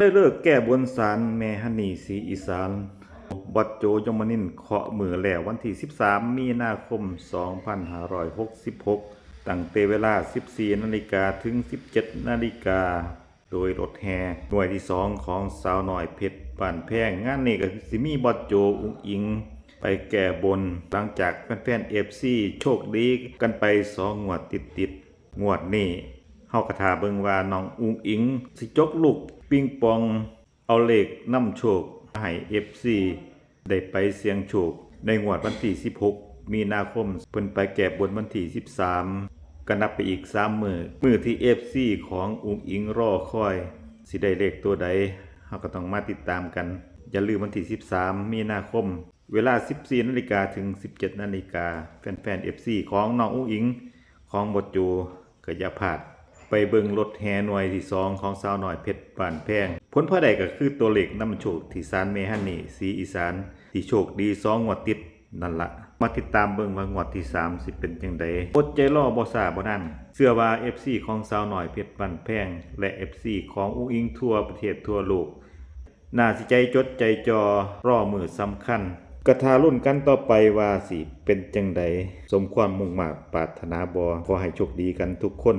ได้เลิกแก้บนสารแม่ฮันนี่สีอีสานวัดโจยมนินเคาะมือแล้ววันที่ 13 มีนาคม 2566 ตั้งแต่เวลา 14 นาฬิกาถึง 17 นาฬิกา โดยรถแห่หน่วยที่ 2 ของสาวหน่อยเพชรบ้านแพงงานนี้ก็สิมีบอดโจอุ้งอิง ไปแก้บน หลังจากแฟนๆเอฟซีโชคดีกันไปสองงวดติดๆ งวดนี้ เฮากระทาเบิงว่าน้องอุ้งอิง สิจกลูกปิงปอง เอาเลขนำโชคให้เอฟซีได้ไปเสี่ยงโชค ในงวดวันที่ 16 มีนาคมเพิ่นไปแก้บนวันที่ 13 ก็นับไปอีก 3 มือมือที่ FC ของอุ้งอิงรอคอย สิได้เลขตัวใดเฮาก็ต้องมาติดตามกัน อย่าลืมวันที่ 13 มีนาคม เวลา 14นาฬิกาถึง 17นาฬิกาแฟนๆ FC ของน้องอุ้งอิง ของบทจูก็อย่าพลาด ไปเบิงรถแห่หน่วยที่2ของสาวหน่อยเพชรบ้านแพงผลพระใดก็คือตัวเลขน้ำโชคที่สารเมฮันนี่สีอีสานที่โชคดี2งงวดติดนั่นละมาติดตามเบิ่งว่างวดที่ 3 สิเป็นจังไดอดใจรอบ่ซาบ่นั่นเชื่อว่า FC ของสาวหน่อยเพชรบ้านแพง และ FC ของอุ้งอิงทั่วประเทศทั่วโลกน่าสิใจจดใจจอรอมือสำคัญกระทารุ่นกันต่อไปว่าสิเป็นจังใดสมความมุ่งมา่ปรารถนาบอขอให้โชคดีกันทุกคน